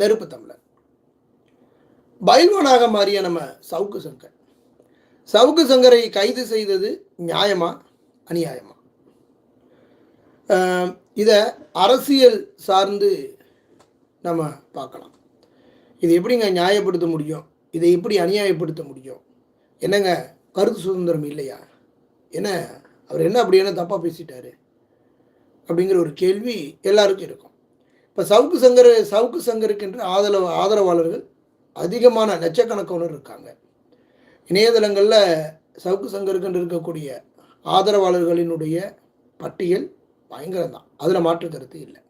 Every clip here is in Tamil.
நெருப்பு தமிழர். பைல்வானாக மாறிய நம்ம சவுக்கு சங்கர். சவுக்கு சங்கரை கைது செய்தது நியாயமா? அநியாயமா? இதை அரசியல் சார்ந்து நம்ம பார்க்கலாம். இது எப்படிங்க நியாயப்படுத்த முடியும்? இதை எப்படி அநியாயப்படுத்த முடியும்? என்னங்க கருத்து சுதந்திரம் இல்லையா? என்ன அவர் என்ன அப்படி என்ன தப்பாக பேசிட்டாரு? அப்படிங்கிற ஒரு கேள்வி எல்லாருக்கும் இருக்கும். இப்போ சவுக்கு சங்கர் சவுக்கு சங்கருக்கென்று ஆதரவு ஆதரவாளர்கள் அதிகமான லட்சக்கணக்கானவர் இருக்காங்க. இணையதளங்களில் சவுக்கு சங்கருக்குன்னு இருக்கக்கூடிய ஆதரவாளர்களினுடைய பட்டியல் பயங்கரம் தான் அதில் மாற்று கருத்து இல்லை.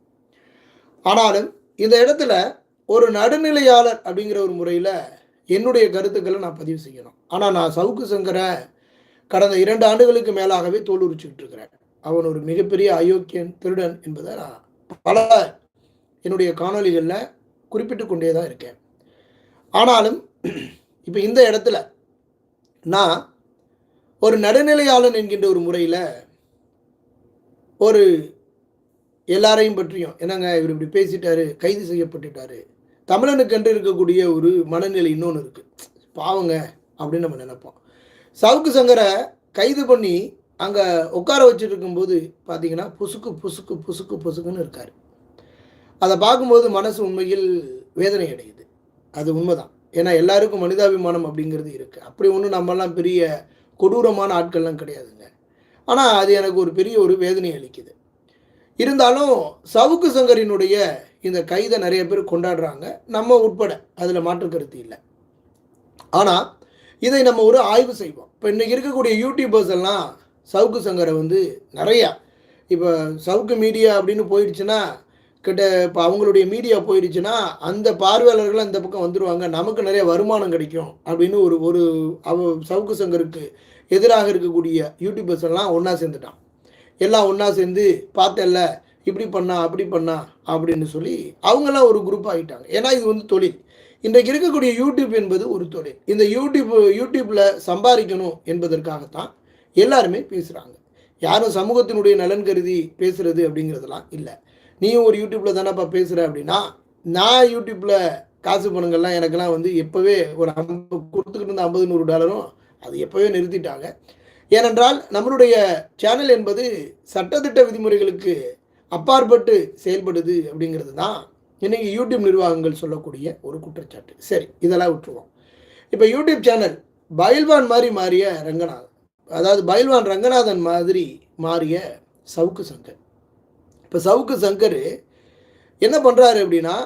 ஆனாலும் இந்த இடத்துல ஒரு நடுநிலையாளர் அப்படிங்கிற ஒரு முறையில் என்னுடைய கருத்துக்களை நான் பதிவு செய்யணும். ஆனால் நான் சவுக்கு சங்கரை கடந்த இரண்டு ஆண்டுகளுக்கு மேலாகவே தோல் உரிச்சுக்கிட்டு இருக்கிறேன். அவன் ஒரு மிகப்பெரிய அயோக்கியன் திருடன் என்பதை நான் பல என்னுடைய காணொலிகளில் குறிப்பிட்டு கொண்டே தான் இருக்கேன். ஆனாலும் இப்போ இந்த இடத்துல நான் ஒரு நடுநிலையாளன் என்கின்ற ஒரு முறையில் ஒரு எல்லாரையும் பற்றியும் என்னங்க இவர் இப்படி பேசிட்டாரு கைது செய்யப்பட்டுட்டாரு தமிழனுக்கென்று இருக்கக்கூடிய ஒரு மனநிலை இன்னொன்று இருக்குது பாவங்க அப்படின்னு நம்ம நினைப்போம். சவுக்கு சங்கரை கைது பண்ணி அங்கே உட்கார வச்சுட்டு இருக்கும்போது பார்த்தீங்கன்னா புசுக்கு புசுக்கு புசுக்கு புசுக்குன்னு இருக்கார். அதை பார்க்கும்போது மனசு உண்மையில் வேதனை அடையுது அது உண்மைதான். ஏன்னா எல்லாருக்கும் மனிதாபிமானம் அப்படிங்கிறது இருக்குது அப்படி ஒன்றும் நம்மலாம் பெரிய கொடூரமான ஆட்கள்லாம் கிடையாதுங்க. ஆனால் அது எனக்கு ஒரு பெரிய ஒரு வேதனை அளிக்குது. இருந்தாலும் சவுக்கு சங்கரினுடைய இந்த கைதை நிறைய பேர் கொண்டாடுறாங்க. நம்ம உட்பட அதில் மாற்று கருத்து இல்லை. ஆனால் இதை நம்ம ஒரு ஆய்வு செய்வோம். இப்போ இன்றைக்கி இருக்கக்கூடிய யூடியூபர்ஸ் எல்லாம் சவுக்கு சங்கரை வந்து நிறையா இப்போ சவுக்கு மீடியா அப்படின்னு போயிடுச்சுன்னா கிட்ட இப்போ அவங்களுடைய மீடியா போயிடுச்சுன்னா அந்த பார்வையாளர்கள் அந்த பக்கம் வந்துடுவாங்க நமக்கு நிறைய வருமானம் கிடைக்கும் அப்படின்னு ஒரு ஒரு அவ சவுக்கு சங்கருக்கு எதிராக இருக்கக்கூடிய யூடியூபர்ஸ் எல்லாம் ஒன்றா சேர்ந்துட்டான். எல்லாம் ஒன்றா சேர்ந்து பார்த்தல இப்படி பண்ணா அப்படி பண்ணா அப்படின்னு சொல்லி அவங்கெல்லாம் ஒரு குரூப் ஆகிட்டாங்க ஏன்னா இது வந்து தொழில். இன்றைக்கு இருக்கக்கூடிய யூடியூப் என்பது ஒரு தொழில். இந்த யூடியூப் யூடியூப்பில் சம்பாதிக்கணும் என்பதற்காகத்தான் எல்லாருமே பேசுகிறாங்க யாரும் சமூகத்தினுடைய நலன் கருதி பேசுறது அப்படிங்கிறதெல்லாம் இல்லை. நீயும் ஒரு யூடியூப்பில் தானேப்பா பேசுகிற அப்படின்னா நான் யூடியூப்பில் காசு பணங்கள்லாம் எனக்கெல்லாம் வந்து எப்போவே ஒரு ஐம்பது கொடுத்துக்கிட்டு இருந்த ஐம்பது நூறு டாலரும் அது எப்போவே நிறுத்திட்டாங்க. ஏனென்றால் நம்மளுடைய சேனல் என்பது சட்டத்திட்ட விதிமுறைகளுக்கு அப்பாற்பட்டு செயல்படுது அப்படிங்கிறது தான் இன்றைக்கி யூடியூப் நிர்வாகங்கள் சொல்லக்கூடிய ஒரு குற்றச்சாட்டு. சரி இதெல்லாம் விட்டுருவோம். இப்போ யூடியூப் சேனல் பயில்வான் மாதிரி மாறிய ரங்கநாதன் அதாவது பயில்வான் ரங்கநாதன் மாதிரி மாறிய சவுக்கு சங்கர். இப்போ சவுக்கு சங்கர் என்ன பண்ணுறாரு அப்படின்னா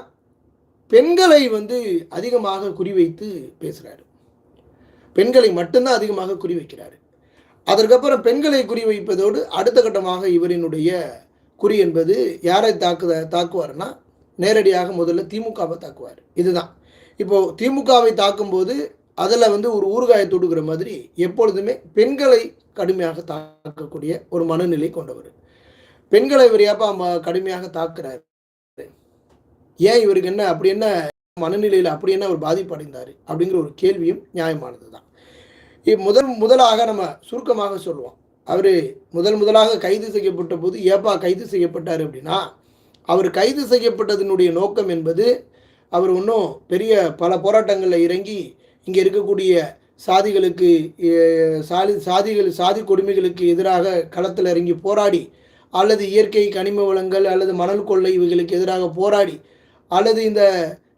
பெண்களை வந்து அதிகமாக குறிவைத்து பேசுகிறாரு பெண்களை மட்டும்தான் அதிகமாக குறிவைக்கிறாரு. அதற்கப்புறம் பெண்களை குறிவைப்பதோடு அடுத்த கட்டமாக இவரினுடைய குறி என்பது யாரை தாக்குத தாக்குவார்னா நேரடியாக முதல்ல திமுகவை தாக்குவார். இதுதான். இப்போது திமுகவை தாக்கும்போது அதில் வந்து ஒரு ஊறுகாயை தொடுக்கிற மாதிரி எப்பொழுதுமே பெண்களை கடுமையாக தாக்கக்கூடிய ஒரு மனநிலை கொண்டவர். பெண்களை இவர் ஏப்பா கடுமையாக தாக்குறாரு? ஏன் இவருக்கு என்ன அப்படி என்ன மனநிலையில் அப்படி என்ன அவர் பாதிப்படைந்தார் அப்படிங்கிற ஒரு கேள்வியும் நியாயமானது தான் முதல் முதலாக நம்ம சுருக்கமாக சொல்லுவோம். அவர் முதல் முதலாக கைது செய்யப்பட்ட போது ஏப்பா கைது செய்யப்பட்டார் அப்படின்னா அவர் கைது செய்யப்பட்டதனுடைய நோக்கம் என்பது அவர் இன்னும் பெரிய பல போராட்டங்களில் இறங்கி இங்கே இருக்கக்கூடிய சாதிகளுக்கு சாதி சாதிகள் சாதி கொடுமைகளுக்கு எதிராக களத்தில் இறங்கி போராடி அல்லது இயற்கை கனிம வளங்கள் அல்லது மணல் கொள்ளை இவைகளுக்கு எதிராக போராடி அல்லது இந்த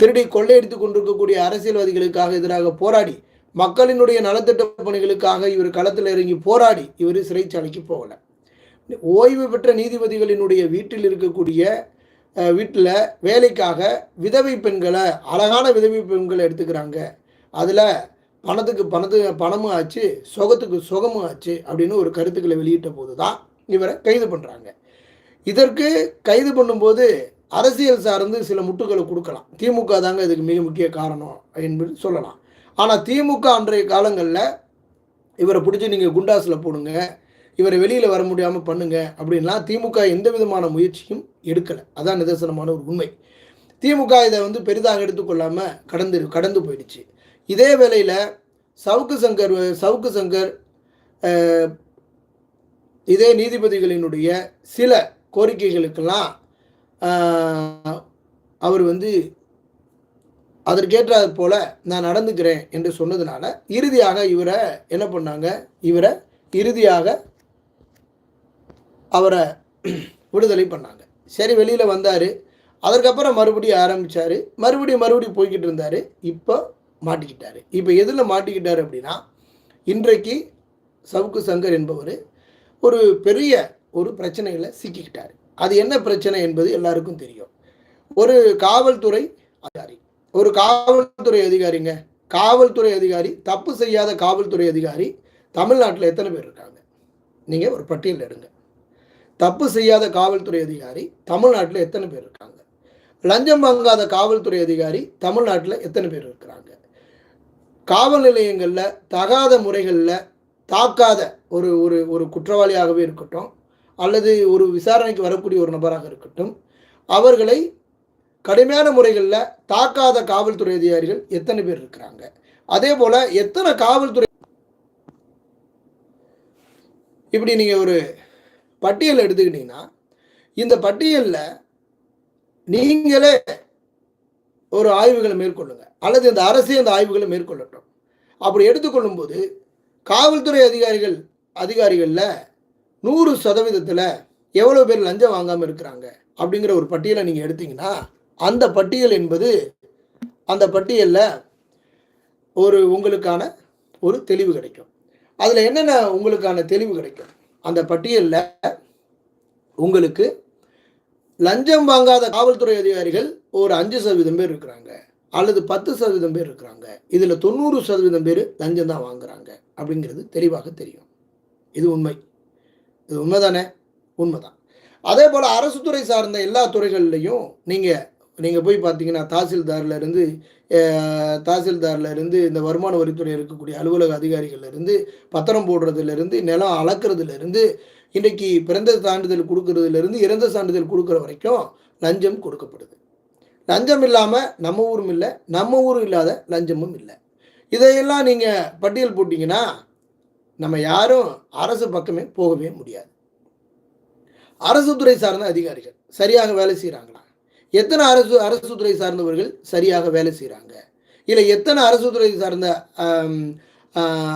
திருடி கொள்ளையடித்து கொண்டிருக்கக்கூடிய அரசியல்வாதிகளுக்காக எதிராக போராடி மக்களினுடைய நலத்திட்ட பணிகளுக்காக இவர் களத்தில் இறங்கி போராடி இவர் சிறைச்சாலைக்கு போகலை. ஓய்வு பெற்ற நீதிபதிகளினுடைய வீட்டில் இருக்கக்கூடிய வீட்டில் வேலைக்காக விதவை பெண்களை அழகான விதவை பெண்களை எடுத்துக்கிறாங்க. அதில் பணத்துக்கு பணத்துக்கு பணமும் ஆச்சு சுகத்துக்கு சுகமும் ஆச்சு அப்படின்னு ஒரு கருத்துக்களை வெளியிட்ட போது தான் இவரை கைது பண்ணுறாங்க இதற்கு கைது பண்ணும்போது அரசியல் சார்ந்து சில முட்டுகளை கொடுக்கலாம். திமுக தாங்க இதுக்கு மிக முக்கிய காரணம் என்பது சொல்லலாம். ஆனால் திமுக அன்றைய காலங்களில் இவரை பிடிச்சி நீங்கள் குண்டாஸில் போடுங்க இவரை வெளியில் வர முடியாமல் பண்ணுங்க அப்படின்லாம் திமுக எந்த விதமான முயற்சியும் எடுக்கலை. அதான் நிதர்சனமான ஒரு உண்மை. திமுக இதை வந்து பெரிதாக எடுத்துக்கொள்ளாமல் கடந்து கடந்து போயிடுச்சு. இதே வேளையில் சவுக்கு சங்கர் சவுக்கு சங்கர் இதே நீதிபதிகளினுடைய சில கோரிக்கைகளுக்கெல்லாம் அவர் வந்து அதற்கேற்றாற் போல நான் நடந்துக்கிறேன் என்று சொன்னதுனால இறுதியாக இவரை என்ன பண்ணாங்க? இவரை இறுதியாக அவரை விடுதலை பண்ணாங்க. சரி வெளியில் வந்தார். அதற்கப்புறம் மறுபடியும் ஆரம்பித்தார் மறுபடியும் மறுபடியும் போய்கிட்டு இருந்தார். இப்போ மாட்டிக்கிட்டார். இப்போ எதில் மாட்டிக்கிட்டார் அப்படின்னா இன்றைக்கு சவுக்கு சங்கர் என்பவர் ஒரு பெரிய ஒரு பிரச்சனையில் சிக்கிக்கிட்டார். அது என்ன பிரச்சனை என்பது எல்லாருக்கும் தெரியும். ஒரு காவல்துறை அதிகாரி. ஒரு காவல்துறை அதிகாரிங்க. காவல்துறை அதிகாரி தப்பு செய்யாத காவல்துறை அதிகாரி தமிழ்நாட்டில் எத்தனை பேர் இருக்காங்க? நீங்கள் ஒரு பட்டியல் எடுங்க. தப்பு செய்யாத காவல்துறை அதிகாரி தமிழ்நாட்டில் எத்தனை பேர் இருக்காங்க? லஞ்சம் வாங்காத காவல்துறை அதிகாரி தமிழ்நாட்டில் எத்தனை பேர் இருக்கிறாங்க? காவல் நிலையங்களில் தகாத முறைகளில் தாக்காத ஒரு ஒரு ஒரு குற்றவாளியாகவே இருக்கட்டும் அல்லது ஒரு விசாரணைக்கு வரக்கூடிய ஒரு நபராக இருக்கட்டும் அவர்களை கடுமையான முறைகளில் தாக்காத காவல்துறை அதிகாரிகள் எத்தனை பேர் இருக்கிறாங்க? அதே போல் எத்தனை காவல்துறை இப்படி நீங்கள் ஒரு பட்டியல் எடுத்துக்கிட்டீங்கன்னா இந்த பட்டியலில் நீங்களே ஒரு ஆய்வுகளை மேற்கொள்ளுங்க அல்லது இந்த அரசே அந்த ஆய்வுகளை மேற்கொள்ளட்டும். அப்படி எடுத்துக்கொள்ளும் போது காவல்துறை அதிகாரிகள் அதிகாரிகளில் நூறு சதவீதத்தில் எவ்வளோ பேர் லஞ்சம் வாங்காமல் இருக்கிறாங்க அப்படிங்கிற ஒரு பட்டியலை நீங்கள் எடுத்தீங்கன்னா அந்த பட்டியல் என்பது அந்த பட்டியலில் ஒரு உங்களுக்கான ஒரு தெளிவு கிடைக்கும். அதில் என்னென்ன உங்களுக்கான தெளிவு கிடைக்கும்? அந்த பட்டியலில் உங்களுக்கு லஞ்சம் வாங்காத காவல்துறை அதிகாரிகள் ஒரு அஞ்சு சதவீதம் பேர் இருக்கிறாங்க அல்லது பத்து சதவீதம் பேர் இருக்கிறாங்க. இதில் தொண்ணூறு சதவீதம் பேர் லஞ்சம் தான் வாங்குறாங்க அப்படிங்கிறது தெளிவாக தெரியும். இது உண்மை. இது உண்மைதானே? உண்மைதான். அதே போல் அரசு துறை சார்ந்த எல்லா துறைகள்லையும் நீங்கள் நீங்கள் போய் பார்த்தீங்கன்னா தாசில்தார்லேருந்து தாசில்தார்லேருந்து இந்த வருமான வரித்துறை இருக்கக்கூடிய அலுவலக அதிகாரிகள்லேருந்து பத்திரம் போடுறதுலேருந்து நிலம் அளக்கிறதுலேருந்து இன்றைக்கி இன்றைக்கு பிறந்த சான்றிதழ் கொடுக்கறதுலேருந்து இறந்த சான்றிதழ் கொடுக்குற வரைக்கும் லஞ்சம் கொடுக்கப்படுது. லஞ்சம் இல்லாமல் நம்ம ஊரும் இல்லை நம்ம ஊரும் இல்லாத லஞ்சமும் இல்லை. இதையெல்லாம் நீங்கள் பட்டியல் போட்டிங்கன்னா நம்ம யாரும் அரசு பக்கமே போகவே முடியாது. அரசு துறை சார்ந்த அதிகாரிகள் சரியாக வேலை செய்கிறாங்களா எத்தனை அரசு அரசு துறை சார்ந்தவர்கள் சரியாக வேலை செய்கிறாங்க இல்லை எத்தனை அரசு துறை சார்ந்த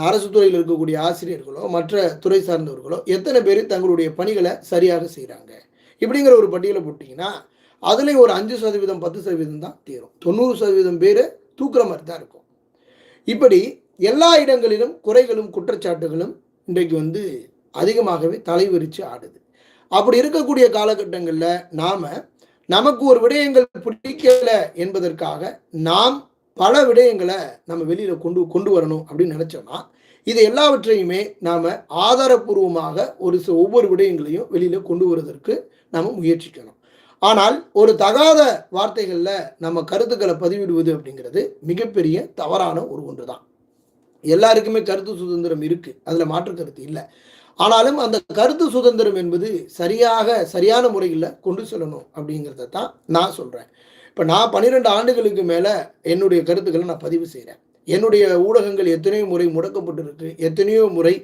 அரசு துறையில் இருக்கக்கூடிய ஆசிரியர்களோ மற்ற துறை சார்ந்தவர்களோ எத்தனை பேர் தங்களுடைய பணிகளை சரியாக செய்கிறாங்க இப்படிங்கிற ஒரு பட்டியலை போட்டிங்கன்னா அதுலேயும் ஒரு அஞ்சு சதவீதம் பத்து சதவீதம் தான் தீரும். தொண்ணூறு சதவீதம் பேர் தூக்குற மாதிரி தான் இருக்கும். இப்படி எல்லா இடங்களிலும் குறைகளும் குற்றச்சாட்டுகளும் இன்றைக்கு வந்து அதிகமாகவே தலைவிரித்து ஆடுது. அப்படி இருக்கக்கூடிய காலகட்டங்களில் நாம் நமக்கு ஒரு விடயங்கள் பிடிக்கல என்பதற்காக நாம் பல விடயங்களை நம்ம வெளியில் கொண்டு கொண்டு வரணும் அப்படின்னு நினச்சோம்னா இது எல்லாவற்றையுமே நாம் ஆதாரப்பூர்வமாக ஒரு சில ஒவ்வொரு விடயங்களையும் வெளியில் கொண்டு வருவதற்கு நாம் முயற்சிக்கணும். ஆனால் ஒரு தகாத வார்த்தைகளில் நம்ம கருத்துக்களை பதிவிடுவது அப்படிங்கிறது மிகப்பெரிய தவறான ஒரு ஒன்று தான் எல்லாருக்குமே கருத்து சுதந்திரம் இருக்கு. அதில் மாற்று கருத்து இல்லை. ஆனாலும் அந்த கருத்து சுதந்திரம் என்பது சரியாக சரியான முறையில் கொண்டு செல்லணும் அப்படிங்கிறத தான் நான் சொல்கிறேன் இப்போ நான் பன்னிரெண்டு ஆண்டுகளுக்கு மேலே என்னுடைய கருத்துக்களை நான் பதிவு செய்கிறேன் என்னுடைய ஊடகங்கள் எத்தனையோ முறை முடக்கப்பட்டிருக்கு. எத்தனையோ முறை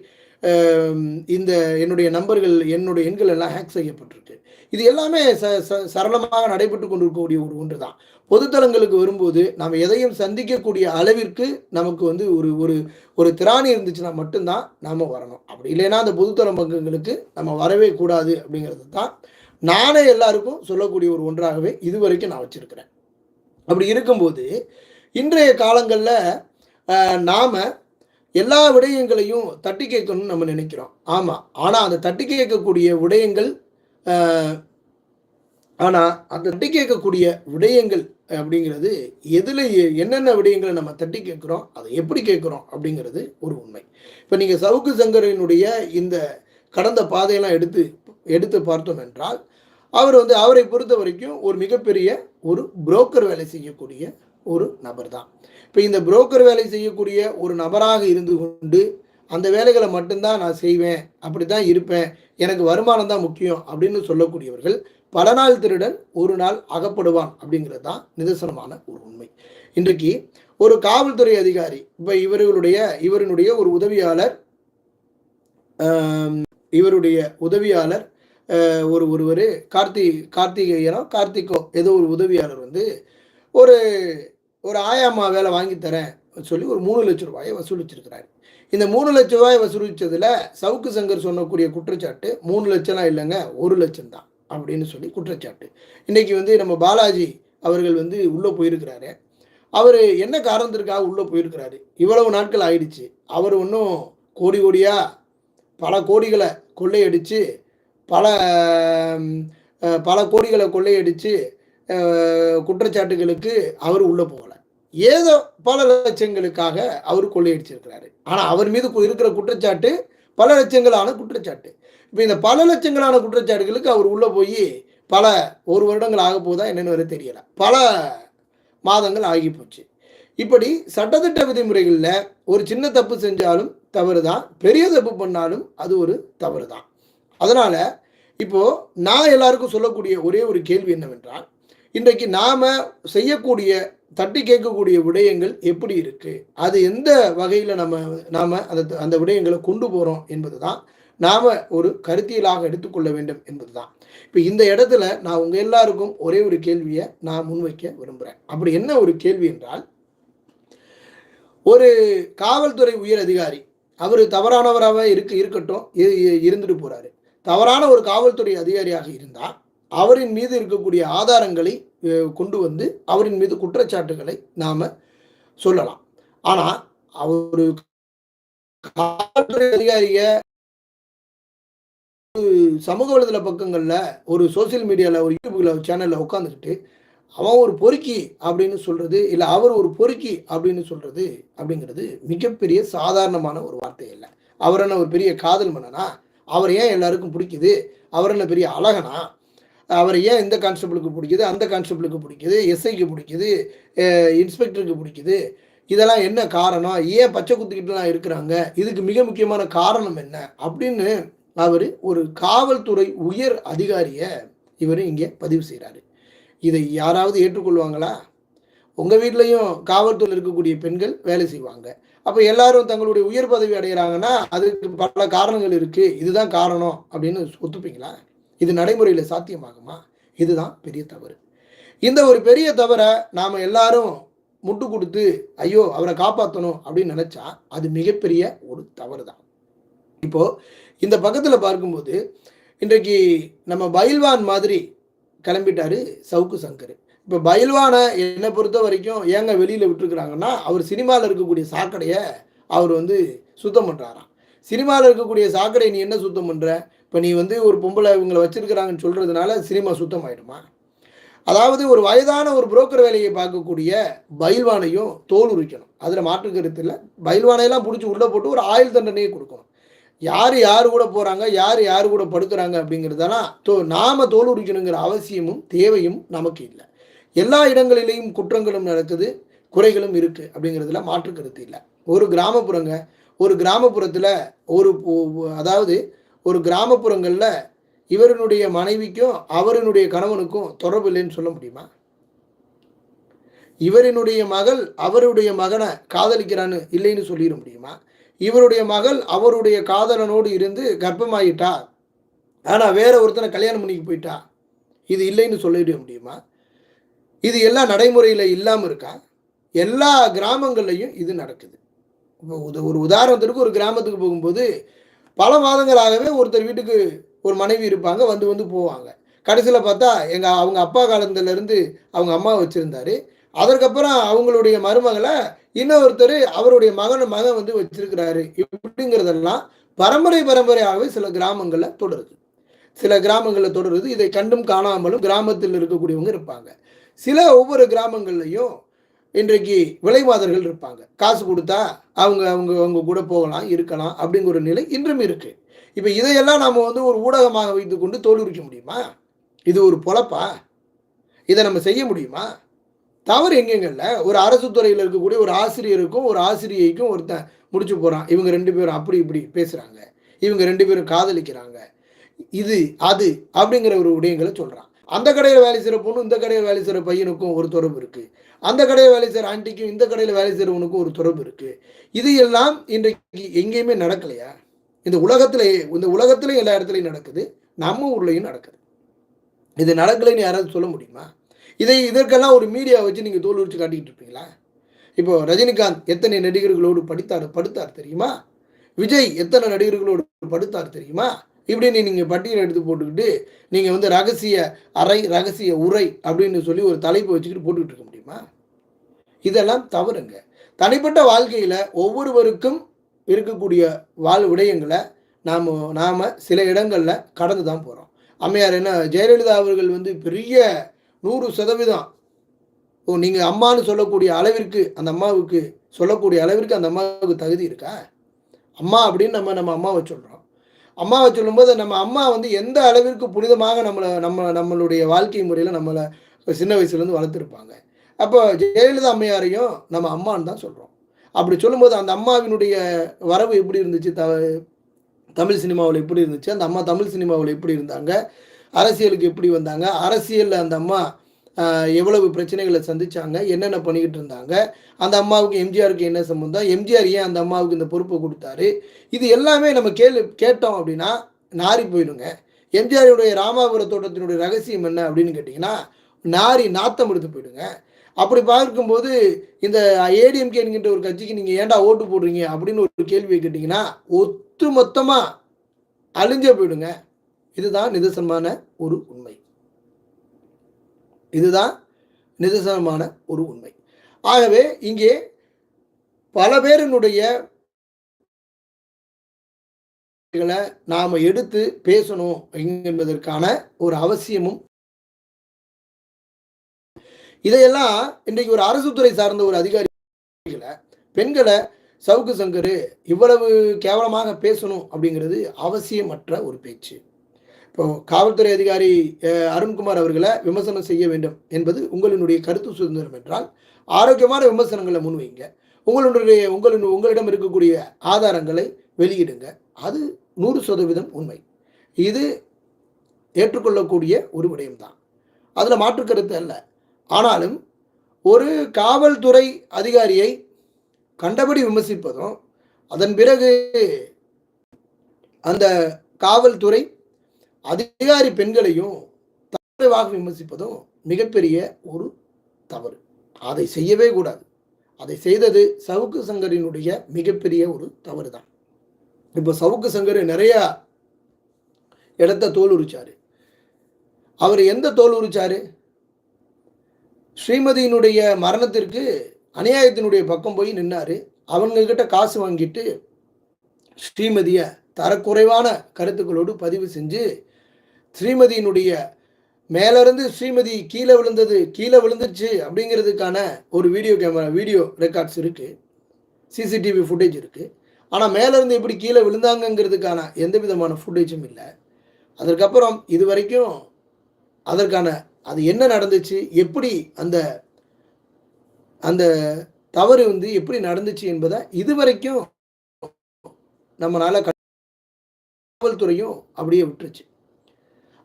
இந்த என்னுடைய நம்பர்கள் என்னுடைய எண்கள் எல்லாம் ஹேக் செய்யப்பட்டிருக்கு. இது எல்லாமே ச ச- சரளமாக நடைபெற்று கொண்டிருக்கக்கூடிய ஒரு ஒன்று தான் பொதுத்தலங்களுக்கு வரும்போது நாம் எதையும் சந்திக்கக்கூடிய அளவிற்கு நமக்கு வந்து ஒரு ஒரு ஒரு திராணி இருந்துச்சுன்னா மட்டும்தான் நாம் வரணும். அப்படி இல்லைன்னா அந்த பொதுத்தல பங்குகளுக்கு நம்ம வரவே கூடாது அப்படிங்கிறது தான் நானே எல்லாருக்கும் சொல்லக்கூடிய ஒரு ஒன்றாகவே இதுவரைக்கும் நான் வச்சுருக்கிறேன். அப்படி இருக்கும்போது இன்றைய காலங்களில் நாம் எல்லா விடயங்களையும் தட்டி கேட்கணும்னு நம்ம நினைக்கிறோம். ஆமாம் ஆனால் அந்த தட்டி கேட்கக்கூடிய விடயங்கள் ஆனால் அந்த தட்டி கேட்கக்கூடிய விடயங்கள் அப்படிங்கிறது எதில் என்னென்ன விடயங்களை நம்ம தட்டி கேட்குறோம் அதை எப்படி கேட்குறோம் அப்படிங்கிறது ஒரு உண்மை. இப்போ நீங்கள் சவுக்கு சங்கரனுடைய இந்த கடந்த பாதையெல்லாம் எடுத்து எடுத்து பார்த்தோம் என்றால் அவர் வந்து அவரை பொறுத்த வரைக்கும் ஒரு மிகப்பெரிய ஒரு புரோக்கர் வேலை செய்யக்கூடிய ஒரு நபர் தான் இப்போ இந்த புரோக்கர் வேலை செய்யக்கூடிய ஒரு நபராக இருந்து கொண்டு அந்த வேலைகளை மட்டும்தான் நான் செய்வேன் அப்படி தான் இருப்பேன் எனக்கு வருமானம் தான் முக்கியம் அப்படின்னு சொல்லக்கூடியவர்கள் பல நாள் திருடன் ஒரு நாள் அகப்படுவான் அப்படிங்கிறது தான் நிதர்சனமான ஒரு உண்மை. இன்றைக்கு ஒரு காவல்துறை அதிகாரி இப்போ இவர்களுடைய இவரினுடைய ஒரு உதவியாளர் இவருடைய உதவியாளர் ஒரு ஒருவர் கார்த்தி கார்த்திகேயனோ கார்த்திகோ ஏதோ ஒரு உதவியாளர் வந்து ஒரு ஒரு ஆயாம்மா வேலை வாங்கி தரேன் சொல்லி ஒரு மூணு லட்ச ரூபாயை வசூலிச்சிருக்கிறாரு. இந்த மூணு லட்ச ரூபாயை வசூலிச்சதுல சவுக்கு சங்கர் சொன்னக்கூடிய குற்றச்சாட்டு மூணு லட்சம்லாம் இல்லைங்க ஒரு லட்சம் தான் அப்படின்னு சொல்லி குற்றச்சாட்டு. இன்னைக்கு வந்து நம்ம பாலாஜி அவர்கள் வந்து உள்ளே போயிருக்கிறாரு. அவர் என்ன காரணத்திற்காக உள்ளே போயிருக்கிறாரு? இவ்வளவு நாட்கள் ஆயிடுச்சு. அவர் ஒன்றும் கோடி கோடியாக பல கோடிகளை கொள்ளையடித்து பல பல கோடிகளை கொள்ளையடித்து குற்றச்சாட்டுகளுக்கு அவர் உள்ளே போகலை. ஏதோ பல லட்சங்களுக்காக அவர் கொள்ளையடிச்சிருக்கிறாரு. ஆனால் அவர் மீது இருக்கிற குற்றச்சாட்டு பல லட்சங்களான குற்றச்சாட்டு. இப்போ இந்த பல லட்சங்களான குற்றச்சாட்டுகளுக்கு அவர் உள்ளே போய் பல ஒரு வருடங்கள் ஆக போதா என்னென்னு வரை தெரியல. பல மாதங்கள் ஆகி போச்சு. இப்படி சட்டத்திட்ட விதிமுறைகளில் ஒரு சின்ன தப்பு செஞ்சாலும் தவறு தான் பெரிய தப்பு பண்ணாலும் அது ஒரு தவறு தான் அதனால் இப்போது நான் எல்லாருக்கும் சொல்லக்கூடிய ஒரே ஒரு கேள்வி என்னவென்றால் இன்றைக்கு நாம் செய்யக்கூடிய தட்டி கேட்கக்கூடிய விடயங்கள் எப்படி இருக்கு? அது எந்த வகையில் நம்ம நாம் அந்த அந்த விடயங்களை கொண்டு போகிறோம் என்பது தான் நாம் ஒரு கருத்தியலாக எடுத்துக்கொள்ள வேண்டும் என்பது தான் இப்போ இந்த இடத்துல நான் உங்கள் எல்லாருக்கும் ஒரே ஒரு கேள்வியை நான் முன்வைக்க விரும்புகிறேன் அப்படி என்ன ஒரு கேள்வி என்றால் ஒரு காவல்துறை உயர் அதிகாரி அவர் தவறானவராக இருக்க இருக்கட்டும் இ- இருந்துட்டு போகிறாரு தவறான ஒரு காவல்துறை அதிகாரியாக இருந்தால் அவரின் மீது இருக்கக்கூடிய ஆதாரங்களை கொண்டு வந்து அவரின் மீது குற்றச்சாட்டுகளை நாம சொல்லலாம். ஆனால் அவர் காவல்துறை அதிகாரிய சமூக வலைதள பக்கங்களில் ஒரு சோஷியல் மீடியாவில் ஒரு யூடியூப்ல ஒரு உட்காந்துக்கிட்டு அவன் ஒரு பொறுக்கி அப்படின்னு சொல்றது இல்லை அவர் ஒரு பொறுக்கி அப்படின்னு சொல்றது அப்படிங்கிறது மிகப்பெரிய சாதாரணமான ஒரு வார்த்தை இல்லை. அவர் என்ன ஒரு பெரிய காதல் மன்னனா? அவர் ஏன் எல்லாருக்கும் பிடிக்குது? அவர் என்ன பெரிய அழகனா? அவர் ஏன் இந்த கான்ஸ்டபிளுக்கு பிடிக்குது அந்த கான்ஸ்டபிளுக்கு பிடிக்குது எஸ்ஐக்கு பிடிக்குது இன்ஸ்பெக்டருக்கு பிடிக்குது இதெல்லாம் என்ன காரணம் ஏன் பச்சை குத்திக்கிட்டுலாம் இருக்கிறாங்க இதுக்கு மிக முக்கியமான காரணம் என்ன அப்படின்னு அவர் ஒரு காவல்துறை உயர் அதிகாரியை இவர் இங்கே பதிவு செய்கிறாரு. இதை யாராவது ஏற்றுக்கொள்வாங்களா? உங்கள் வீட்லேயும் காவல்துறையில் இருக்கக்கூடிய பெண்கள் வேலை செய்வாங்க. அப்போ எல்லாரும் தங்களுடைய உயர் பதவி அடைகிறாங்கன்னா அதுக்கு பல காரணங்கள் இருக்குது இதுதான் காரணம் அப்படின்னு ஒத்துப்பீங்களா? இது நடைமுறையில் சாத்தியமாகுமா? இதுதான் பெரிய தவறு. இந்த ஒரு பெரிய தவறை நாம் எல்லாரும் முட்டு கொடுத்து ஐயோ அவரை காப்பாற்றணும் அப்படின்னு நினச்சா அது மிகப்பெரிய ஒரு தவறு தான் இப்போது இந்த பக்கத்தில் பார்க்கும்போது இன்றைக்கு நம்ம பயில்வான் மாதிரி கிளம்பிட்டாரு சவுக்கு சங்கர். இப்போ பயில்வானை என்னை பொறுத்த வரைக்கும் ஏங்க வெளியில் விட்டுருக்குறாங்கன்னா அவர் சினிமாவில் இருக்கக்கூடிய சாக்கடையை அவர் வந்து சுத்தம் பண்ணுறாராம் சினிமாவில் இருக்கக்கூடிய சாக்கடை நீ என்ன சுத்தம் பண்ணுற இப்போ நீ வந்து ஒரு பொம்பளை இவங்களை வச்சுருக்கிறாங்கன்னு சொல்கிறதுனால சினிமா சுத்தமாயிடுமா? அதாவது ஒரு வயதான ஒரு புரோக்கர் வேலையை பார்க்கக்கூடிய பயில்வானையும் தோல் உரிக்கணும். அதில் மாற்று கருத்து இல்லை. பயில்வானையெல்லாம் பிடிச்சி உள்ளே போட்டு ஒரு ஆயுள் தண்டனையை கொடுக்கணும். யார் யார் கூட போகிறாங்க யார் யார் கூட படுக்கிறாங்க அப்படிங்கிறதெல்லாம் தோ நாம தோல் உரிக்கணுங்கிற அவசியமும் தேவையும் நமக்கு இல்லை. எல்லா இடங்களிலேயும் குற்றங்களும் நடக்குது குறைகளும் இருக்குது அப்படிங்கிறதுல மாற்று கருத்து இல்லை. ஒரு கிராமப்புறங்க ஒரு கிராமப்புறத்தில் ஒரு அதாவது ஒரு கிராமப்புறங்களில் இவருடைய மனைவிக்கும் அவரினுடைய கணவனுக்கும் தொடர்பு இல்லைன்னு சொல்ல முடியுமா? இவரினுடைய மகள் அவருடைய மகனை காதலிக்கிறான்னு இல்லைன்னு சொல்லிட முடியுமா? இவருடைய மகள் அவருடைய காதலனோடு இருந்து கர்ப்பமாயிட்டா? ஆனால் வேற ஒருத்தனை கல்யாணம் பண்ணிக்கு போயிட்டா? இது இல்லைன்னு சொல்லிட முடியுமா? இது எல்லாம் நடைமுறையில் இல்லாமல் இருக்கா? எல்லா கிராமங்கள்லையும் இது நடக்குது. இப்போ ஒரு உதாரணத்திற்கு ஒரு கிராமத்துக்கு போகும்போது பல மாதங்களாகவே ஒருத்தர் வீட்டுக்கு ஒரு மனைவி இருப்பாங்க வந்து வந்து போவாங்க. கடைசியில் பார்த்தா எங்கள் அவங்க அப்பா காலத்துலேருந்து அவங்க அம்மா வச்சுருந்தாரு. அதற்கப்புறம் அவங்களுடைய மருமகளை இன்னொருத்தர் அவருடைய மகன் மகன் வந்து வச்சிருக்கிறாரு. இப்படிங்கிறதெல்லாம் பரம்பரை பரம்பரையாகவே சில கிராமங்களில் தொடருது. சில கிராமங்களில் தொடருது. இதை கண்டும் காணாமலும் கிராமத்தில் இருக்கக்கூடியவங்க இருப்பாங்க. சில ஒவ்வொரு கிராமங்கள்லையும் இன்றைக்கு விளைவாதர்கள் இருப்பாங்க. காசு கொடுத்தா அவங்க அவங்க அவங்க கூட போகலாம் இருக்கலாம் அப்படிங்கிற ஒரு நிலை இன்றும் இருக்கு. இப்போ இதையெல்லாம் நாம் வந்து ஒரு ஊடகமாக வைத்துக்கொண்டு கொண்டு தோல்விக்க முடியுமா? இது ஒரு பொழப்பா? இதை நம்ம செய்ய முடியுமா? தவறு எங்கெங்கல்ல ஒரு அரசு துறையில் இருக்கக்கூடிய ஒரு ஆசிரியருக்கும் ஒரு ஆசிரியைக்கும் ஒருத்தன் முடிச்சு போகிறான் இவங்க ரெண்டு பேரும் அப்படி இப்படி பேசுகிறாங்க இவங்க ரெண்டு பேரும் காதலிக்கிறாங்க. இது அது அப்படிங்கிற ஒரு விடயங்களை சொல்கிறான் அந்த கடையில் வேலை செய்கிற பொண்ணு இந்த கடையில் வேலை செய்கிற பையனுக்கும் ஒரு தொடர்பு இருக்குது அந்த கடையில் வேலை செய்கிற ஆண்டிக்கும் இந்த கடையில் வேலை செய்கிறவனுக்கும் ஒரு தொடர்பு இருக்குது இது எல்லாம் இன்றைக்கு எங்கேயுமே நடக்கலையா? இந்த உலகத்திலே இந்த உலகத்திலையும் எல்லா இடத்துலையும் நடக்குது. நம்ம ஊர்லேயும் நடக்குது. இது நடக்கலைன்னு யாராவது சொல்ல முடியுமா? இதை இதற்கெல்லாம் ஒரு மீடியா வச்சு நீங்கள் தோல் உரிச்சு காட்டிக்கிட்டு இருப்பீங்களா? இப்போ ரஜினிகாந்த் எத்தனை நடிகர்களோடு படித்தார் படுத்தார் தெரியுமா? விஜய் எத்தனை நடிகர்களோடு படுத்தார் தெரியுமா? இப்படின்னு நீங்கள் பட்டியல் எடுத்து போட்டுக்கிட்டு நீங்கள் வந்து ரகசிய அறை ரகசிய உரை அப்படின்னு சொல்லி ஒரு தலைப்பு வச்சுக்கிட்டு போட்டுக்கிட்டு இருக்க முடியும்? இதெல்லாம் தவறுங்க. தனிப்பட்ட வாழ்க்கையில் ஒவ்வொருவருக்கும் இருக்கக்கூடிய வாழ் விடயங்களை நாம் நாம் சில இடங்களில் கடந்து தான் போகிறோம் அம்மையார் என்ன ஜெயலலிதா அவர்கள் வந்து பெரிய நூறு சதவீதம் ஓ நீங்கள் அம்மான்னு சொல்லக்கூடிய அளவிற்கு அந்த அம்மாவுக்கு சொல்லக்கூடிய அளவிற்கு அந்த அம்மாவுக்கு தகுதி இருக்கா? அம்மா அப்படின்னு நம்ம நம்ம அம்மாவை சொல்கிறோம் அம்மாவை சொல்லும்போது நம்ம அம்மா வந்து எந்த அளவிற்கு புனிதமாக நம்மளை நம்ம நம்மளுடைய வாழ்க்கை முறையில் நம்மளை சின்ன வயசுலேருந்து வளர்த்துருப்பாங்க. அப்போ ஜெயலலிதா அம்மையாரையும் நம்ம அம்மான்னு தான் சொல்கிறோம் அப்படி சொல்லும்போது அந்த அம்மாவினுடைய வரவு எப்படி இருந்துச்சு? த தமிழ் சினிமாவில் எப்படி இருந்துச்சு? அந்த அம்மா தமிழ் சினிமாவில் எப்படி இருந்தாங்க? அரசியலுக்கு எப்படி வந்தாங்க? அரசியலில் அந்த அம்மா எவ்வளவு பிரச்சனைகளை சந்திச்சாங்க? என்னென்ன பண்ணிக்கிட்டு இருந்தாங்க? அந்த அம்மாவுக்கு எம்ஜிஆருக்கு என்ன சம்மந்தம் எம்ஜிஆர் ஏன் அந்த அம்மாவுக்கு இந்த பொறுப்பை கொடுத்தாரு? இது எல்லாமே நம்ம கேள்வி கேட்டோம் அப்படின்னா நாரி போயிடுங்க. எம்ஜிஆருடைய ராமாபுர தோட்டத்தினுடைய ரகசியம் என்ன அப்படின்னு கேட்டிங்கன்னா நாரி நாத்தம் எடுத்து போயிடுங்க. அப்படி பார்க்கும்போது இந்த ஏடிஎம்கே என்கின்ற ஒரு கட்சிக்கு நீங்கள் ஏன்டா ஓட்டு போடுறீங்க அப்படின்னு ஒரு கேள்வியை கேட்டிங்கன்னா ஒத்து மொத்தமாக அழிஞ்சே போயிடுங்க. இதுதான் நிதர்சனமான ஒரு உண்மை. இதுதான் நிதர்சனமான ஒரு உண்மை. ஆகவே இங்கே பல பேரினுடைய நாம் எடுத்து பேசணும் என்பதற்கான ஒரு அவசியமும் இதையெல்லாம் இன்றைக்கு ஒரு அரசு துறை சார்ந்த ஒரு அதிகாரிகளை பெண்களை சவுக்கு சங்கர் இவ்வளவு கேவலமாக பேசணும் அப்படிங்கிறது அவசியமற்ற ஒரு பேச்சு. இப்போ காவல்துறை அதிகாரி அருண்குமார் அவர்களை விமர்சனம் செய்ய வேண்டும் என்பது உங்களினுடைய கருத்து சுதந்திரம் என்றால் ஆரோக்கியமான விமர்சனங்களை முன்வைங்க. உங்களுடைய உங்களின் உங்களிடம் இருக்கக்கூடிய ஆதாரங்களை வெளியிடுங்க. அது நூறு சதவீதம் உண்மை. இது ஏற்றுக்கொள்ளக்கூடிய ஒரு விடயம்தான். அதில் மாற்று கருத்து அல்ல. ஆனாலும் ஒரு காவல்துறை அதிகாரியை கண்டபடி விமர்சிப்பதும் அதன் பிறகு அந்த காவல்துறை அதிகாரி பெண்களையும் தவறுவாக விமர்சிப்பதும் மிகப்பெரிய ஒரு தவறு. அதை செய்யவே கூடாது. அதை செய்தது சவுக்கு சங்கரினுடைய மிகப்பெரிய ஒரு தவறு தான் இப்போ சவுக்கு சங்கர் நிறைய இடத்த தோல் உரிச்சாரு அவர் எந்த தோல் உரிச்சாரு ஸ்ரீமதியினுடைய மரணத்திற்கு அநியாயத்தினுடைய பக்கம் போய் நின்னாரு. அவங்கக்கிட்ட காசு வாங்கிட்டு ஸ்ரீமதியை தரக்குறைவான கருத்துக்களோடு பதிவு செஞ்சு ஸ்ரீமதியினுடைய மேலேருந்து ஸ்ரீமதி கீழே விழுந்தது கீழே விழுந்துச்சு அப்படிங்கிறதுக்கான ஒரு வீடியோ கேமரா வீடியோ ரெக்கார்ட்ஸ் இருக்குது சிசிடிவி ஃபுட்டேஜ் இருக்குது ஆனால் மேலேருந்து எப்படி கீழே விழுந்தாங்கங்கிறதுக்கான எந்த விதமான ஃபுட்டேஜும் இல்லை. அதற்கப்புறம் இது வரைக்கும் அதற்கான அது என்ன நடந்துச்சு? எப்படி அந்த அந்த தவறு வந்து எப்படி நடந்துச்சு என்பதை இதுவரைக்கும் நம்மளால காவல்துறையும் அப்படியே விட்டுருச்சு.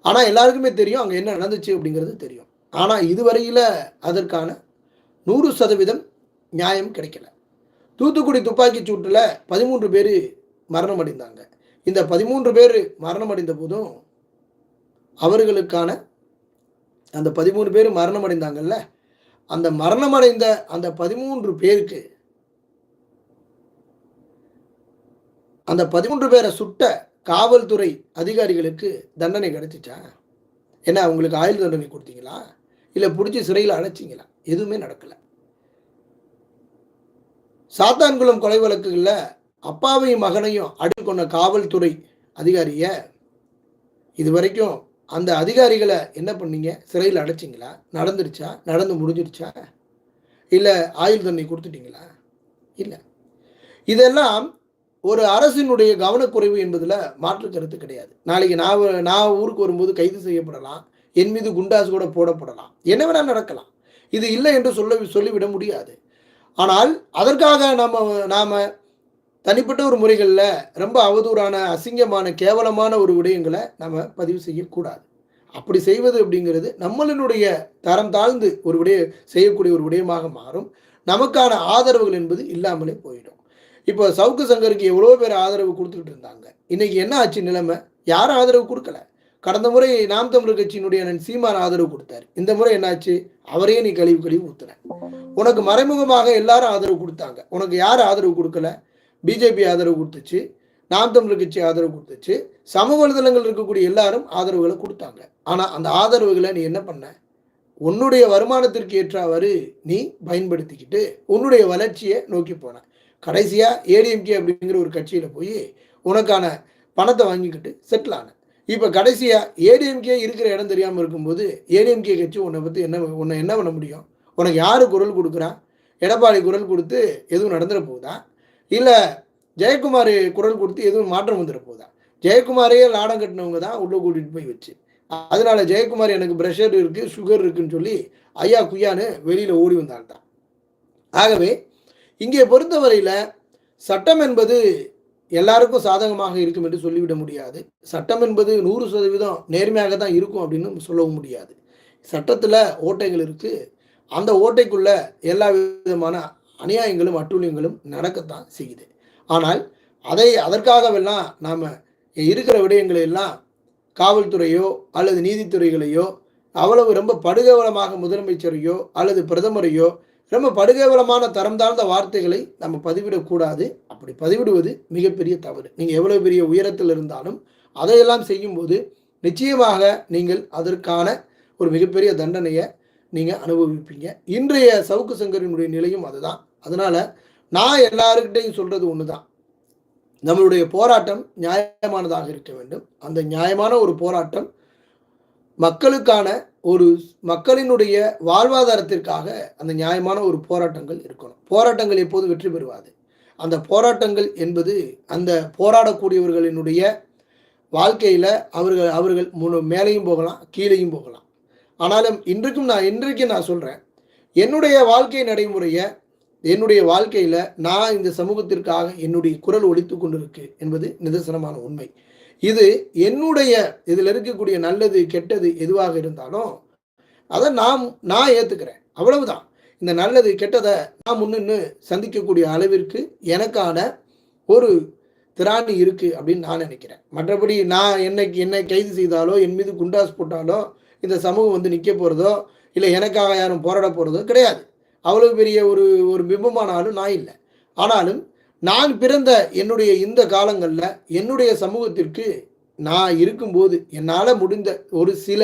ஆனால் எல்லாருக்குமே தெரியும் அங்கே என்ன நடந்துச்சு அப்படிங்கிறது தெரியும். ஆனால் இதுவரையில் அதற்கான நூறு சதவீதம் நியாயம் கிடைக்கல. தூத்துக்குடி துப்பாக்கி சூட்டில் பதிமூன்று பேர் மரணம் அடைந்தாங்க. இந்த பதிமூன்று பேர் மரணம் அடைந்த போதும் அவர்களுக்கான அந்த பதிமூணு பேர் மரணம் அடைந்தாங்கல்ல அந்த மரணம் அடைந்த அந்த பதிமூன்று பேருக்கு அந்த பதிமூன்று பேரை சுட்ட காவல்துறை அதிகாரிகளுக்கு தண்டனை கிடைச்சிச்சா? என்ன அவங்களுக்கு ஆயுள் தண்டனை கொடுத்தீங்களா? இல்லை பிடிச்சி சிறையில் அழைச்சிங்களா எதுவுமே நடக்கலை. சாத்தான்குளம் கொலை வழக்குகளில் அப்பாவையும் மகனையும் அடி கொண்ட காவல்துறை அதிகாரிய இது வரைக்கும் அந்த அதிகாரிகளை என்ன பண்ணீங்க? சிறையில் அடைச்சிங்களா? நடந்துருச்சா? நடந்து முடிஞ்சிருச்சா? இல்லை ஆயுள் தண்டனை கொடுத்துட்டீங்களா? இல்லை. இதெல்லாம் ஒரு அரசினுடைய கவனக்குறைவு என்பதில் மாற்று கருத்து கிடையாது. நாளைக்கு நான் நான் ஊருக்கு வரும்போது கைது செய்யப்படலாம். என் மீது குண்டாசு கூட போடப்படலாம். என்ன வேணால் நடக்கலாம். இது இல்லை என்று சொல்ல சொல்லிவிட முடியாது. ஆனால் அதற்காக நம்ம நாம் தனிப்பட்ட ஒரு முறைகளில் ரொம்ப அவதூறான அசிங்கமான கேவலமான ஒரு விடயங்களை நம்ம பதிவு செய்யக்கூடாது. அப்படி செய்வது அப்படிங்கிறது நம்மளினுடைய தரம் தாழ்ந்து ஒரு விடய செய்யக்கூடிய ஒரு விடயமாக மாறும். நமக்கான ஆதரவுகள் என்பது இல்லாமலே போயிடும். இப்போ சவுக்கு சங்கருக்கு எவ்வளோ பேர் ஆதரவு கொடுத்துக்கிட்டு இருந்தாங்க. இன்னைக்கு என்ன ஆச்சு நிலைமை? யாரும் ஆதரவு கொடுக்கல. கடந்த முறை நாம் தமிழர் கட்சியினுடைய நன் சீமான் ஆதரவு கொடுத்தாரு. இந்த முறை என்னாச்சு அவரையே நீ கழிவு கழிவு ஊத்துன. உனக்கு மறைமுகமாக எல்லாரும் ஆதரவு கொடுத்தாங்க. உனக்கு யார் ஆதரவு கொடுக்கல? பிஜேபி ஆதரவு கொடுத்துச்சு நாம் தமிழர் கட்சி ஆதரவு கொடுத்துச்சு சமூக வலைதளங்கள் இருக்கக்கூடிய எல்லாரும் ஆதரவுகளை கொடுத்தாங்க. ஆனால் அந்த ஆதரவுகளை நீ என்ன பண்ண? உன்னுடைய வருமானத்திற்கு ஏற்றவாறு நீ பயன்படுத்திக்கிட்டு உன்னுடைய வளர்ச்சியை நோக்கி போன. கடைசியாக ஏடிஎம்கே அப்படிங்கிற ஒரு கட்சியில் போய் உனக்கான பணத்தை வாங்கிக்கிட்டு செட்டில் ஆன. இப்போ கடைசியாக ஏடிஎம்கே இருக்கிற இடம் தெரியாமல் இருக்கும்போது ஏடிஎம்கே கட்சி உன்னை பற்றி என்ன உன்னை என்ன பண்ண முடியும்? உனக்கு யார் குரல் கொடுக்குறா? எடப்பாடி குரல் கொடுத்து எதுவும் நடந்துட போகுதா? இல்லை ஜெயக்குமார் குரல் கொடுத்து எதுவும் மாற்றம் வந்துட போகுதா ஜெயக்குமாரே லாடம் கட்டினவங்க தான் உள்ளே கூட்டிகிட்டு போய் வச்சு. அதனால ஜெயக்குமார் எனக்கு ப்ரெஷர் இருக்குது சுகர் இருக்குன்னு சொல்லி ஐயா குய்யான்னு வெளியில் ஓடி வந்தால் தான் ஆகவே இங்கே பொறுத்தவரையில் சட்டம் என்பது எல்லாருக்கும் சாதகமாக இருக்கும் என்று சொல்லிவிட முடியாது. சட்டம் என்பது நூறு சதவீதம் நேர்மையாக தான் இருக்கும் அப்படின்னு சொல்லவும் முடியாது. சட்டத்தில் ஓட்டைகள் இருக்குது அந்த ஓட்டைக்குள்ளே எல்லா விதமான அநியாயங்களும் அட்டூழியங்களும் நடக்கத்தான் செய்யுது. ஆனால் அதை அதற்காகவெல்லாம் நாம் இருக்கிற விடயங்களை எல்லாம் காவல்துறையோ அல்லது நீதித்துறைகளையோ அவ்வளவு ரொம்ப படுகவலமாக முதலமைச்சரையோ அல்லது பிரதமரையோ ரொம்ப படுகேவலமான தரம் தாழ்ந்த வார்த்தைகளை நம்ம பதிவிடக்கூடாது. அப்படி பதிவிடுவது மிகப்பெரிய தவறு. நீங்கள் எவ்வளோ பெரிய உயரத்தில் இருந்தாலும் அதையெல்லாம் செய்யும்போது நிச்சயமாக நீங்கள் அதற்கான ஒரு மிகப்பெரிய தண்டனையை நீங்கள் அனுபவிப்பீங்க. இன்றைய சவுக்கு சங்கரினுடைய நிலையும் அதுதான். அதனால் நான் எல்லாருக்கிட்டையும் சொல்கிறது ஒன்று தான் நம்மளுடைய போராட்டம் நியாயமானதாக இருக்க வேண்டும். அந்த நியாயமான ஒரு போராட்டம் மக்களுக்கான ஒரு மக்களினுடைய வாழ்வாதாரத்திற்காக அந்த நியாயமான ஒரு போராட்டங்கள் இருக்கணும். போராட்டங்கள் எப்போது வெற்றி பெறுவாது. அந்த போராட்டங்கள் என்பது அந்த போராடக்கூடியவர்களினுடைய வாழ்க்கையில் அவர்கள் அவர்கள் முழு மேலேயும் போகலாம் கீழேயும் போகலாம். ஆனாலும் இன்றைக்கும் நான் இன்றைக்கு நான் சொல்கிறேன் என்னுடைய வாழ்க்கை நடைமுறையை என்னுடைய வாழ்க்கையில் நான் இந்த சமூகத்திற்காக என்னுடைய குரல் ஒழித்து கொண்டிருக்கு என்பது நிதர்சனமான உண்மை. இது என்னுடைய இதில் இருக்கக்கூடிய நல்லது கெட்டது எதுவாக இருந்தாலும் அதை நான் நான் ஏற்றுக்கிறேன் அவ்வளவுதான். இந்த நல்லது கெட்டதை நான் முன்னின்னு சந்திக்கக்கூடிய அளவிற்கு எனக்கான ஒரு திராணி இருக்குது அப்படின்னு நான் நினைக்கிறேன். மற்றபடி நான் என்னைக்கு என்னை கைது செய்தாலோ என் மீது குண்டாஸ் போட்டாலோ இந்த சமூகம் வந்து நிற்க போகிறதோ இல்லை எனக்காக யாரும் போராட போகிறதோ கிடையாது. அவ்வளோ பெரிய ஒரு ஒரு பிம்பமானாலும் நான் இல்லை. ஆனாலும் நான் பிறந்த என்னுடைய இந்த காலங்களில் என்னுடைய சமூகத்திற்கு நான் இருக்கும்போது என்னால் முடிந்த ஒரு சில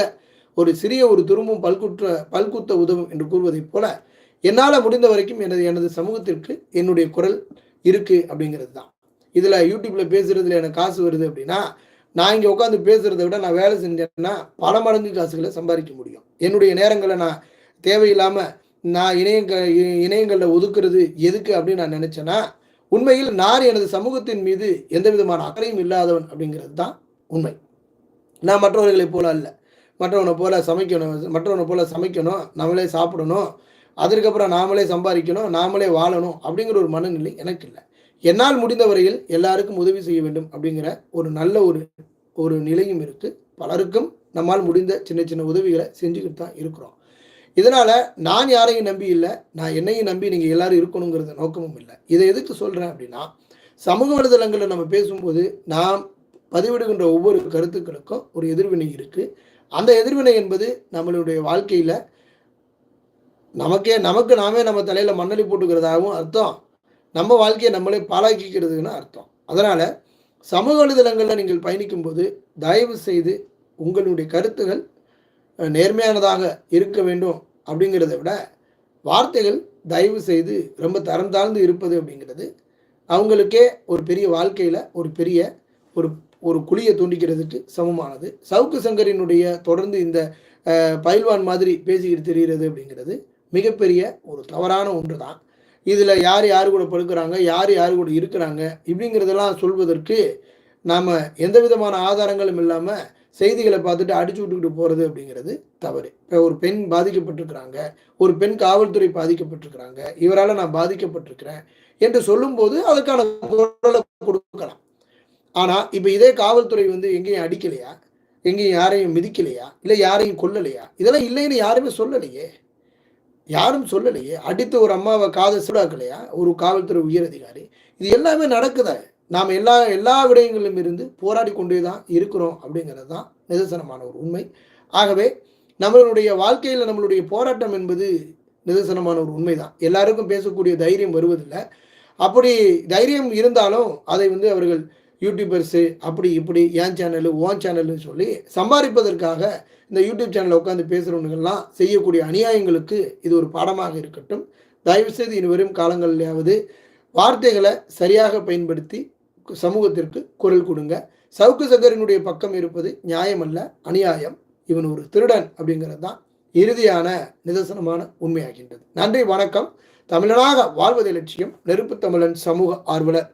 ஒரு சிறிய ஒரு துரும்பும் பல்குற்ற பல்குத்த உதவும் என்று கூறுவதைப் போல என்னால் முடிந்த வரைக்கும் எனது எனது சமூகத்திற்கு என்னுடைய குரல் இருக்குது அப்படிங்கிறது தான் இதில் யூடியூப்பில் பேசுகிறதுல எனக்கு காசு வருது அப்படின்னா நான் இங்கே உட்காந்து பேசுகிறத விட நான் வேலை செஞ்சேன்னா பல மடங்கு காசுகளை சம்பாதிக்க முடியும். என்னுடைய நேரங்களை நான் தேவையில்லாமல் நான் இணையங்க இணையங்களில் ஒதுக்குறது எதுக்கு அப்படின்னு நான் நினச்சேன்னா உண்மையில் நான் எனது சமூகத்தின் மீது எந்த விதமான அக்கறையும் இல்லாதவன் அப்படிங்கிறது தான் உண்மை. நான் மற்றவர்களைப் போல அல்ல. மற்றவனை போல சமைக்கணும் மற்றவனை போல சமைக்கணும் நம்மளே சாப்பிடணும் அதற்கப்புறம் நாமளே சம்பாதிக்கணும் நாமளே வாழணும் அப்படிங்கிற ஒரு மனநிலை எனக்கு இல்லை. என்னால் முடிந்த வரையில் எல்லாருக்கும் உதவி செய்ய வேண்டும் அப்படிங்கிற ஒரு நல்ல ஒரு ஒரு நிலையும் இருக்குது பலருக்கும் நம்மால் முடிந்த சின்ன சின்ன உதவிகளை செஞ்சுக்கிட்டு தான் இருக்கிறோம். இதனால் நான் யாரையும் நம்பி இல்லை நான் என்னையும் நம்பி நீங்கள் எல்லாரும் இருக்கணுங்கிறது நோக்கமும் இல்லை. இதை எதுக்கு சொல்கிறேன் அப்படின்னா சமூக வலைதளங்களில் நம்ம பேசும்போது நாம் பதிவிடுகின்ற ஒவ்வொரு கருத்துக்களுக்கும் ஒரு எதிர்வினை இருக்குது அந்த எதிர்வினை என்பது நம்மளுடைய வாழ்க்கையில் நமக்கே நமக்கு நாமே நம்ம தலையில் மண்ணலி போட்டுக்கிறதாகவும் அர்த்தம். நம்ம வாழ்க்கையை நம்மளே பாலாக்கிக்கிறதுக்குன்னு அர்த்தம். அதனால் சமூக வலைதளங்களில் நீங்கள் பயணிக்கும்போது தயவு செய்து உங்களுடைய கருத்துகள் நேர்மையானதாக இருக்க வேண்டும் அப்படிங்கிறத விட வார்த்தைகள் தயவு செய்து ரொம்ப தரம் தாழ்ந்து இருப்பது அப்படிங்கிறது அவங்களுக்கே ஒரு பெரிய வாழ்க்கையில் ஒரு பெரிய ஒரு ஒரு குழியை தூண்டிக்கிறதுக்கு சமமானது. சவுக்கு சங்கரினுடைய தொடர்ந்து இந்த பயில்வான் மாதிரி பேசிக்கிட்டு தெரிகிறது அப்படிங்கிறது மிகப்பெரிய ஒரு தவறான ஒன்று தான் இதில் யார் யார் கூட படுக்கிறாங்க யார் யார் கூட இருக்கிறாங்க இப்படிங்கிறதெல்லாம் சொல்வதற்கு நாம் எந்த விதமான ஆதாரங்களும் இல்லாமல் செய்திகளை பார்த்துட்டு அடிச்சு விட்டுக்கிட்டு போகிறது அப்படிங்கிறது தவறு. இப்போ ஒரு பெண் பாதிக்கப்பட்டிருக்கிறாங்க ஒரு பெண் காவல்துறை பாதிக்கப்பட்டிருக்கிறாங்க இவரால் நான் பாதிக்கப்பட்டிருக்கிறேன் என்று சொல்லும்போது அதுக்கான குரலை கொடுக்கலாம். ஆனால் இப்போ இதே காவல்துறை வந்து எங்கேயும் அடிக்கலையா? எங்கேயும் யாரையும் மிதிக்கலையா? இல்லை யாரையும் கொல்லலையா? இதெல்லாம் இல்லைன்னு யாருமே சொல்லலையே. யாரும் சொல்லலையே. அடித்து ஒரு அம்மாவை காதை சூடாக்கலையா? ஒரு காவல்துறை உயர் அதிகாரி இது எல்லாமே நடக்குதா? நாம் எல்லா எல்லா விடயங்களிலும் இருந்து போராடி கொண்டே தான் இருக்கிறோம் அப்படிங்கிறது தான் நிதர்சனமான ஒரு உண்மை. ஆகவே நம்மளுடைய வாழ்க்கையில் நம்மளுடைய போராட்டம் என்பது நிதர்சனமான ஒரு உண்மை தான். எல்லாருக்கும் பேசக்கூடிய தைரியம் வருவதில்லை. அப்படி தைரியம் இருந்தாலும் அதை வந்து அவர்கள் யூடியூபர்ஸு அப்படி இப்படி ஏன் சேனலு ஓன் சேனல்னு சொல்லி சம்பாதிப்பதற்காக இந்த யூடியூப் சேனலில் உட்காந்து பேசுகிறவனுங்கள்லாம் செய்யக்கூடிய அநியாயங்களுக்கு இது ஒரு பாடமாக இருக்கட்டும். தயவுசெய்து இனி வரும் காலங்களிலாவது வார்த்தைகளை சரியாக பயன்படுத்தி சமூகத்திற்கு குரல் கொடுங்க. சவுக்கு சங்கரனுடைய பக்கம் இருப்பது நியாயமல்ல அநியாயம். இவன் ஒரு திருடன் அப்படிங்கிறது தான் இறுதியான நிதர்சனமான உண்மையாகின்றது. நன்றி வணக்கம். தமிழனாக வாழ்வதை லட்சியம் நெருப்பு தமிழன் சமூக ஆர்வலர்.